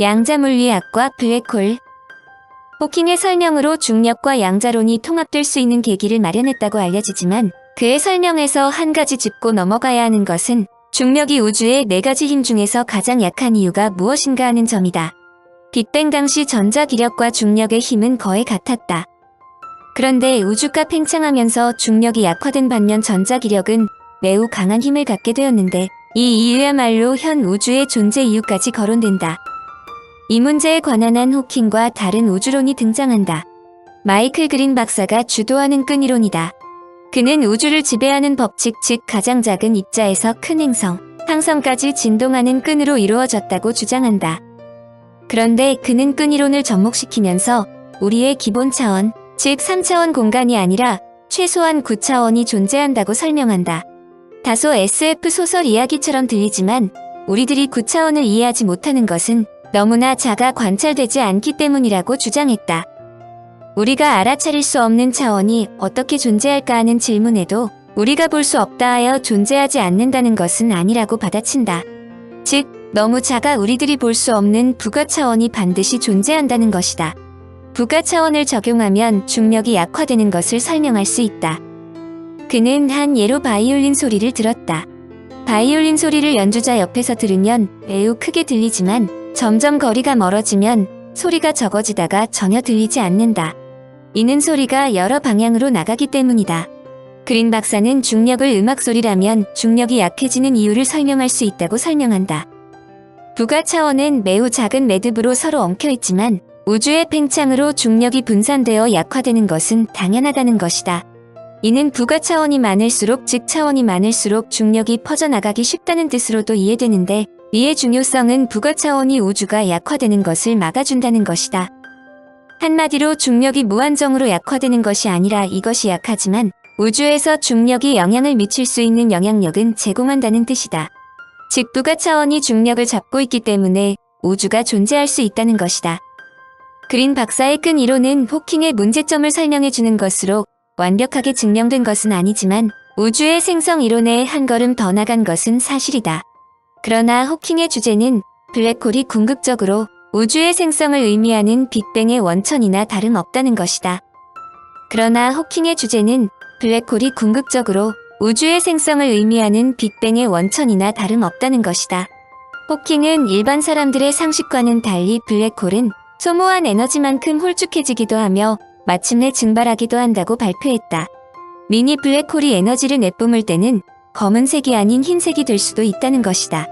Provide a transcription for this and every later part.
양자물리 학과 블랙홀 호킹의 설명으로 중력과 양자론이 통합될 수 있는 계기를 마련했다고 알려지지만 그의 설명에서 한 가지 짚고 넘어가야 하는 것은 중력이 우주의 네 가지 힘 중에서 가장 약한 이유가 무엇인가 하는 점이다. 빅뱅 당시 전자기력과 중력의 힘은 거의 같았다. 그런데 우주가 팽창하면서 중력이 약화된 반면 전자기력은 매우 강한 힘을 갖게 되었는데 이 이유야말로 현 우주의 존재 이유까지 거론된다. 이 문제에 관한 한 호킹과 다른 우주론이 등장한다. 마이클 그린 박사가 주도하는 끈이론이다. 그는 우주를 지배하는 법칙 즉 가장 작은 입자에서 큰 행성, 항성까지 진동하는 끈으로 이루어졌다고 주장한다. 그런데 그는 끈이론을 접목시키면서 우리의 기본 차원, 즉 3차원 공간이 아니라 최소한 9차원이 존재한다고 설명한다. 다소 SF 소설 이야기처럼 들리지만 우리들이 9차원을 이해하지 못하는 것은 너무나 작아 관찰되지 않기 때문이라고 주장했다. 우리가 알아차릴 수 없는 차원이 어떻게 존재할까 하는 질문에도 우리가 볼 수 없다 하여 존재하지 않는다는 것은 아니라고 받아친다. 즉, 너무 작아 우리들이 볼 수 없는 부가 차원이 반드시 존재한다는 것이다. 부가 차원을 적용하면 중력이 약화되는 것을 설명할 수 있다. 그는 한 예로 바이올린 소리를 들었다. 바이올린 소리를 연주자 옆에서 들으면 매우 크게 들리지만 점점 거리가 멀어지면 소리가 적어지다가 전혀 들리지 않는다. 이는 소리가 여러 방향으로 나가기 때문이다. 그린 박사는 중력을 음악 소리라면 중력이 약해지는 이유를 설명할 수 있다고 설명한다. 부가 차원은 매우 작은 매듭으로 서로 엉켜 있지만 우주의 팽창으로 중력이 분산되어 약화되는 것은 당연하다는 것이다. 이는 부가 차원이 많을수록 즉 차원이 많을수록 중력이 퍼져나가기 쉽다는 뜻으로도 이해되는데 이의 중요성은 부가 차원이 우주가 약화되는 것을 막아준다는 것이다. 한마디로 중력이 무한정으로 약화되는 것이 아니라 이것이 약하지만 우주에서 중력이 영향을 미칠 수 있는 영향력은 제공한다는 뜻이다. 즉 부가 차원이 중력을 잡고 있기 때문에 우주가 존재할 수 있다는 것이다. 그린 박사의 끈 이론은 호킹의 문제점을 설명해 주는 것으로 완벽하게 증명된 것은 아니지만 우주의 생성 이론에 한 걸음 더 나간 것은 사실이다. 그러나 호킹의 주제는 블랙홀이 궁극적으로 우주의 생성을 의미하는 빅뱅의 원천이나 다름없다는 것이다. 그러나 호킹의 주제는 블랙홀이 궁극적으로 우주의 생성을 의미하는 빅뱅의 원천이나 다름없다는 것이다. 호킹은 일반 사람들의 상식과는 달리 블랙홀은 소모한 에너지만큼 홀쭉해지기도 하며 마침내 증발하기도 한다고 발표했다. 미니 블랙홀이 에너지를 내뿜을 때는 검은색이 아닌 흰색이 될 수도 있다는 것이다.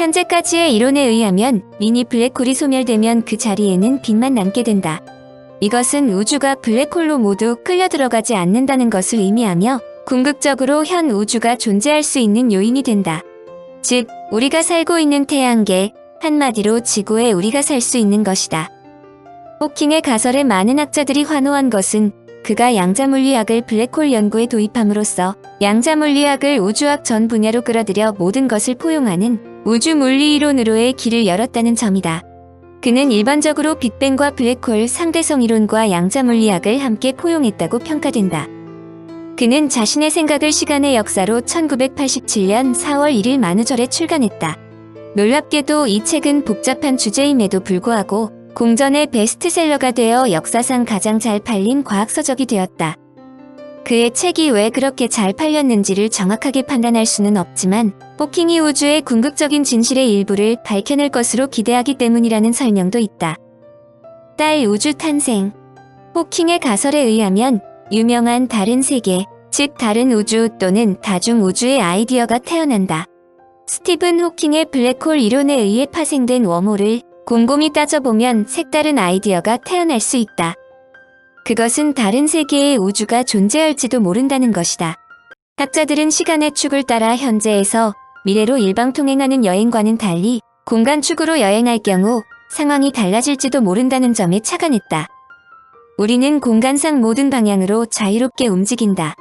현재까지의 이론에 의하면 미니 블랙홀이 소멸되면 그 자리에는 빛만 남게 된다. 이것은 우주가 블랙홀로 모두 끌려 들어가지 않는다는 것을 의미하며 궁극적으로 현 우주가 존재할 수 있는 요인이 된다. 즉, 우리가 살고 있는 태양계, 한마디로 지구에 우리가 살 수 있는 것이다. 호킹의 가설에 많은 학자들이 환호한 것은 그가 양자물리학을 블랙홀 연구에 도입함으로써 양자물리학을 우주학 전 분야로 끌어들여 모든 것을 포용하는 우주물리 이론으로의 길을 열었다는 점이다. 그는 일반적으로 빅뱅과 블랙홀 상대성 이론과 양자물리학을 함께 포용했다고 평가된다. 그는 자신의 생각을 시간의 역사로 1987년 4월 1일 만우절에 출간했다. 놀랍게도 이 책은 복잡한 주제임에도 불구하고 공전의 베스트셀러가 되어 역사상 가장 잘 팔린 과학서적이 되었다. 그의 책이 왜 그렇게 잘 팔렸는지를 정확하게 판단할 수는 없지만 호킹이 우주의 궁극적인 진실의 일부를 밝혀낼 것으로 기대하기 때문이라는 설명도 있다. 딸 우주 탄생 호킹의 가설에 의하면 유명한 다른 세계, 즉 다른 우주 또는 다중 우주의 아이디어가 태어난다. 스티븐 호킹의 블랙홀 이론에 의해 파생된 웜홀을 곰곰이 따져보면 색다른 아이디어가 태어날 수 있다. 그것은 다른 세계의 우주가 존재할지도 모른다는 것이다. 학자들은 시간의 축을 따라 현재에서 미래로 일방통행하는 여행과는 달리 공간 축으로 여행할 경우 상황이 달라질지도 모른다는 점에 착안했다. 우리는 공간상 모든 방향으로 자유롭게 움직인다.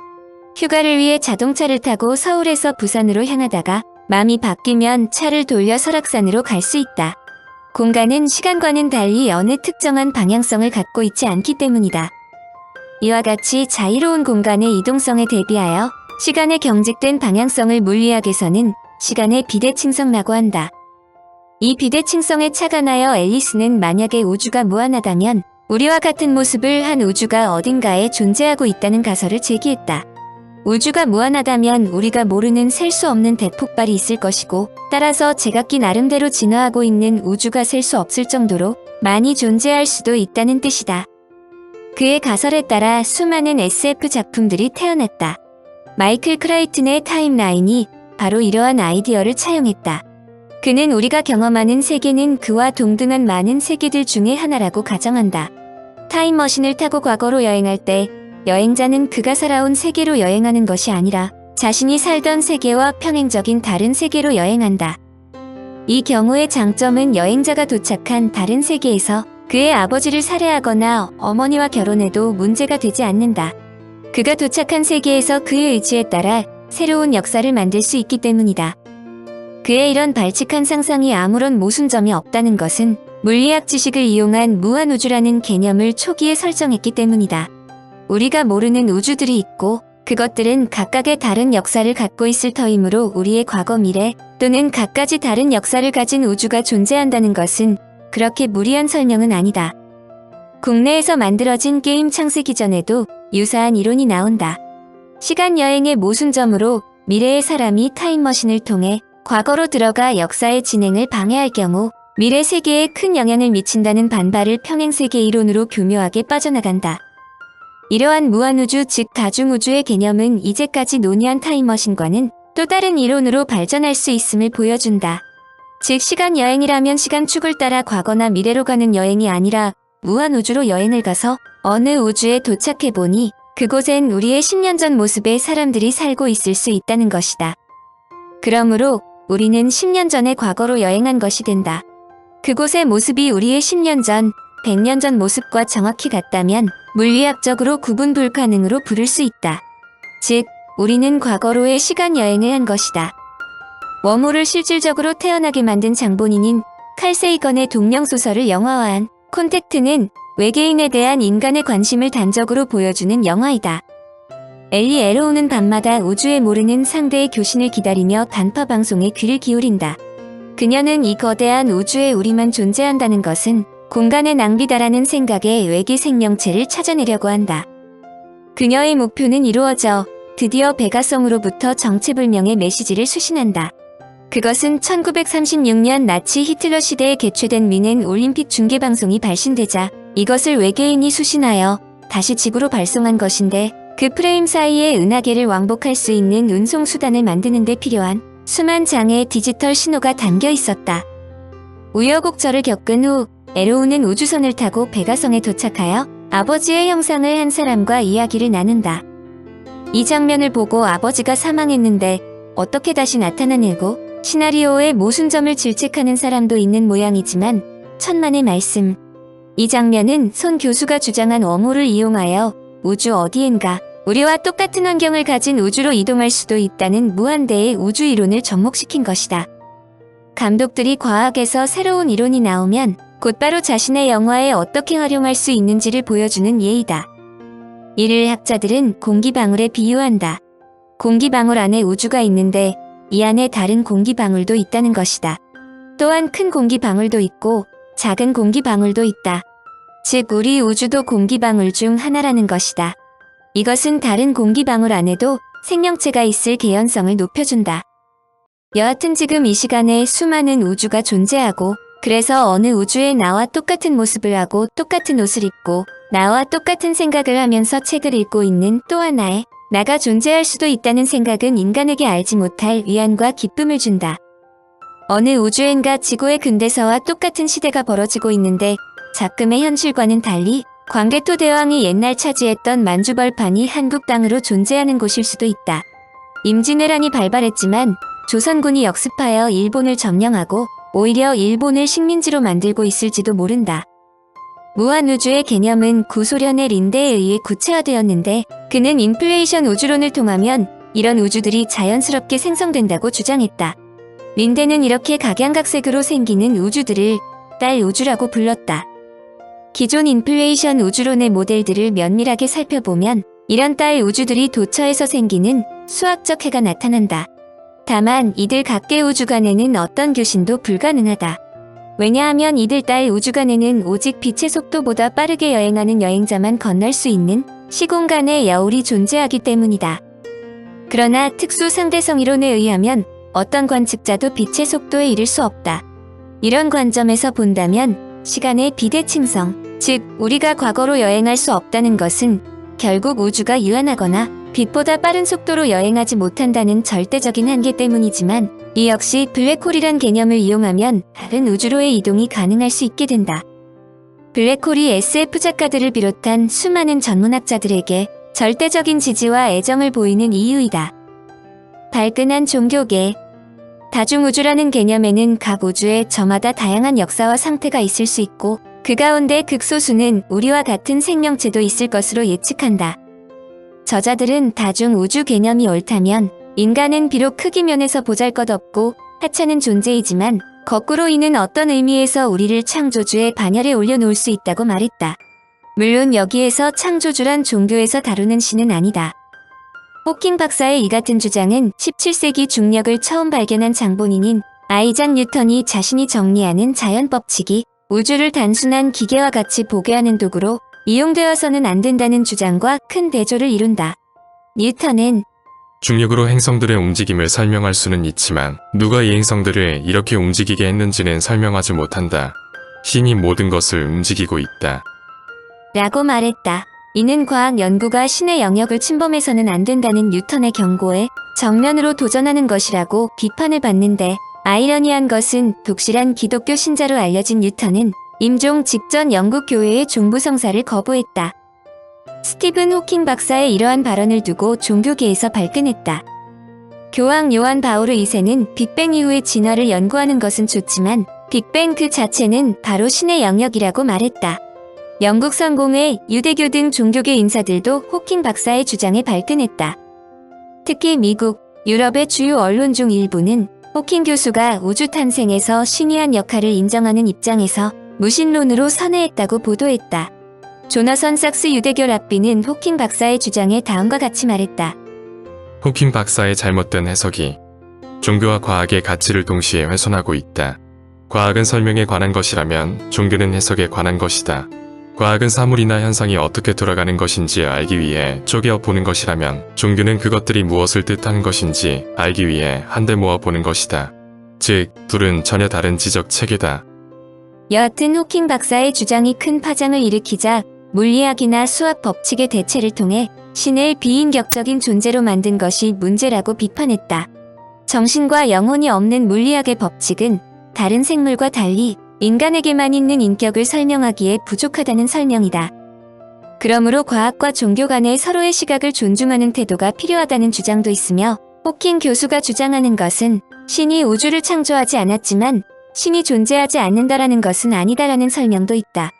휴가를 위해 자동차를 타고 서울에서 부산으로 향하다가 마음이 바뀌면 차를 돌려 설악산으로 갈 수 있다. 공간은 시간과는 달리 어느 특정한 방향성을 갖고 있지 않기 때문이다. 이와 같이 자유로운 공간의 이동성에 대비하여 시간의 경직된 방향성을 물리학에서는 시간의 비대칭성이라고 한다. 이 비대칭성에 나여 앨리스는 만약에 우주가 무한하다면 우리와 같은 모습을 한 우주가 어딘가에 존재하고 있다는 가설을 제기했다. 우주가 무한하다면 우리가 모르는 셀 수 없는 대폭발이 있을 것이고 따라서 제각기 나름대로 진화하고 있는 우주가 셀 수 없을 정도로 많이 존재할 수도 있다는 뜻이다. 그의 가설에 따라 수많은 SF 작품들이 태어났다. 마이클 크라이튼의 타임라인이 바로 이러한 아이디어를 차용했다. 그는 우리가 경험하는 세계는 그와 동등한 많은 세계들 중의 하나라고 가정한다. 타임머신을 타고 과거로 여행할 때 여행자는 그가 살아온 세계로 여행하는 것이 아니라 자신이 살던 세계와 평행적인 다른 세계로 여행한다. 이 경우의 장점은 여행자가 도착한 다른 세계에서 그의 아버지를 살해하거나 어머니와 결혼해도 문제가 되지 않는다. 그가 도착한 세계에서 그의 의지에 따라 새로운 역사를 만들 수 있기 때문이다. 그의 이런 발칙한 상상이 아무런 모순점이 없다는 것은 물리학 지식을 이용한 무한우주라는 개념을 초기에 설정했기 때문이다. 우리가 모르는 우주들이 있고 그것들은 각각의 다른 역사를 갖고 있을 터이므로 우리의 과거 미래 또는 각가지 다른 역사를 가진 우주가 존재한다는 것은 그렇게 무리한 설명은 아니다. 국내에서 만들어진 게임 창세기 전에도 유사한 이론이 나온다. 시간 여행의 모순점으로 미래의 사람이 타임머신을 통해 과거로 들어가 역사의 진행을 방해할 경우 미래 세계에 큰 영향을 미친다는 반발을 평행세계 이론으로 교묘하게 빠져나간다. 이러한 무한우주 즉 다중우주의 개념은 이제까지 논의한 타임머신과는 또 다른 이론으로 발전할 수 있음을 보여준다. 즉 시간 여행이라면 시간 축을 따라 과거나 미래로 가는 여행이 아니라 무한우주로 여행을 가서 어느 우주에 도착해보니 그곳엔 우리의 10년 전 모습의 사람들이 살고 있을 수 있다는 것이다. 그러므로 우리는 10년 전의 과거로 여행한 것이 된다. 그곳의 모습이 우리의 10년 전, 100년 전 모습과 정확히 같다면 물리학적으로 구분 불가능으로 부를 수 있다. 즉, 우리는 과거로의 시간 여행을 한 것이다. 워몰을 실질적으로 태어나게 만든 장본인인 칼세이건의 동명 소설을 영화화한 콘택트는 외계인에 대한 인간의 관심을 단적으로 보여주는 영화이다. 엘리 에로우는 밤마다 우주에 모르는 상대의 교신을 기다리며 단파 방송에 귀를 기울인다. 그녀는 이 거대한 우주에 우리만 존재한다는 것은 공간의 낭비다라는 생각에 외계 생명체를 찾아내려고 한다. 그녀의 목표는 이루어져 드디어 베가성으로부터 정체불명의 메시지를 수신한다. 그것은 1936년 나치 히틀러 시대에 개최된 미넨 올림픽 중계방송이 발신되자 이것을 외계인이 수신하여 다시 지구로 발송한 것인데 그 프레임 사이에 은하계를 왕복할 수 있는 운송 수단을 만드는 데 필요한 수만 장의 디지털 신호가 담겨 있었다. 우여곡절을 겪은 후 에로우는 우주선을 타고 베가성에 도착하여 아버지의 형상을 한 사람과 이야기를 나눈다. 이 장면을 보고 아버지가 사망했는데 어떻게 다시 나타나냐고 시나리오의 모순점을 질책하는 사람도 있는 모양이지만 천만의 말씀. 이 장면은 손 교수가 주장한 웜홀을 이용하여 우주 어디엔가 우리와 똑같은 환경을 가진 우주로 이동할 수도 있다는 무한대의 우주 이론을 접목시킨 것이다. 감독들이 과학에서 새로운 이론이 나오면 곧바로 자신의 영화에 어떻게 활용할 수 있는지를 보여주는 예의다. 이를 학자들은 공기방울에 비유한다. 공기방울 안에 우주가 있는데 이 안에 다른 공기방울도 있다는 것이다. 또한 큰 공기방울도 있고 작은 공기방울도 있다. 즉 우리 우주도 공기방울 중 하나라는 것이다. 이것은 다른 공기방울 안에도 생명체가 있을 개연성을 높여준다. 여하튼 지금 이 시간에 수많은 우주가 존재하고 그래서 어느 우주에 나와 똑같은 모습을 하고 똑같은 옷을 입고 나와 똑같은 생각을 하면서 책을 읽고 있는 또 하나의 나가 존재할 수도 있다는 생각은 인간에게 알지 못할 위안과 기쁨을 준다. 어느 우주엔가 지구의 근대사와 똑같은 시대가 벌어지고 있는데 작금의 현실과는 달리 광개토 대왕이 옛날 차지했던 만주벌판이 한국 땅으로 존재하는 곳일 수도 있다. 임진왜란이 발발했지만 조선군이 역습하여 일본을 점령하고 오히려 일본을 식민지로 만들고 있을지도 모른다. 무한우주의 개념은 구소련의 린데에 의해 구체화되었는데 그는 인플레이션 우주론을 통하면 이런 우주들이 자연스럽게 생성된다고 주장했다. 린데는 이렇게 각양각색으로 생기는 우주들을 딸 우주라고 불렀다. 기존 인플레이션 우주론의 모델들을 면밀하게 살펴보면 이런 딸 우주들이 도처에서 생기는 수학적 해가 나타난다. 다만 이들 각계 우주 간에는 어떤 교신도 불가능하다. 왜냐하면 이들 따위 우주간에는 오직 빛의 속도보다 빠르게 여행하는 여행자만 건널 수 있는 시공간의 여울이 존재하기 때문이다. 그러나 특수 상대성 이론에 의하면 어떤 관측자도 빛의 속도에 이를 수 없다. 이런 관점에서 본다면 시간의 비대칭성, 즉 우리가 과거로 여행할 수 없다는 것은 결국 우주가 유한하거나 빛보다 빠른 속도로 여행하지 못한다는 절대적인 한계 때문이지만 이 역시 블랙홀이란 개념을 이용하면 다른 우주로의 이동이 가능할 수 있게 된다. 블랙홀이 SF 작가들을 비롯한 수많은 전문학자들에게 절대적인 지지와 애정을 보이는 이유이다. 발끈한 종교계 다중우주라는 개념에는 각 우주에 저마다 다양한 역사와 상태가 있을 수 있고 그 가운데 극소수는 우리와 같은 생명체도 있을 것으로 예측한다. 저자들은 다중 우주 개념이 옳다면 인간은 비록 크기 면에서 보잘것없고 하찮은 존재이지만 거꾸로 이는 어떤 의미에서 우리를 창조주의 반열에 올려놓을 수 있다고 말했다. 물론 여기에서 창조주란 종교에서 다루는 신은 아니다. 호킹 박사의 이 같은 주장은 17세기 중력을 처음 발견한 장본인인 아이작 뉴턴이 자신이 정리하는 자연 법칙이 우주를 단순한 기계와 같이 보게 하는 도구로 이용되어서는 안 된다는 주장과 큰 대조를 이룬다. 뉴턴은 중력으로 행성들의 움직임을 설명할 수는 있지만 누가 이 행성들을 이렇게 움직이게 했는지는 설명하지 못한다. 신이 모든 것을 움직이고 있다. 라고 말했다. 이는 과학 연구가 신의 영역을 침범해서는 안 된다는 뉴턴의 경고에 정면으로 도전하는 것이라고 비판을 받는데 아이러니한 것은 독실한 기독교 신자로 알려진 뉴턴은 임종 직전 영국 교회의 종부성사를 거부했다. 스티븐 호킹 박사의 이러한 발언을 두고 종교계에서 발끈했다. 교황 요한 바오르 2세는 빅뱅 이후의 진화를 연구하는 것은 좋지만 빅뱅 그 자체는 바로 신의 영역이라고 말했다. 영국 성공회, 유대교 등 종교계 인사들도 호킹 박사의 주장에 발끈했다. 특히 미국, 유럽의 주요 언론 중 일부는 호킹 교수가 우주 탄생에서 신이한 역할을 인정하는 입장에서 무신론으로 선회했다고 보도했다. 조나선 삭스 유대교 랍비는 호킹 박사의 주장에 다음과 같이 말했다. 호킹 박사의 잘못된 해석이 종교와 과학의 가치를 동시에 훼손하고 있다. 과학은 설명에 관한 것이라면 종교는 해석에 관한 것이다. 과학은 사물이나 현상이 어떻게 돌아가는 것인지 알기 위해 쪼개어 보는 것이라면 종교는 그것들이 무엇을 뜻하는 것인지 알기 위해 한데 모아 보는 것이다. 즉, 둘은 전혀 다른 지적 체계다. 여하튼 호킹 박사의 주장이 큰 파장을 일으키자 물리학이나 수학 법칙의 대체를 통해 신을 비인격적인 존재로 만든 것이 문제라고 비판했다. 정신과 영혼이 없는 물리학의 법칙은 다른 생물과 달리 인간에게만 있는 인격을 설명하기에 부족하다는 설명이다. 그러므로 과학과 종교 간의 서로의 시각을 존중하는 태도가 필요하다는 주장도 있으며 호킹 교수가 주장하는 것은 신이 우주를 창조하지 않았지만 신이 존재하지 않는다라는 것은 아니다라는 설명도 있다.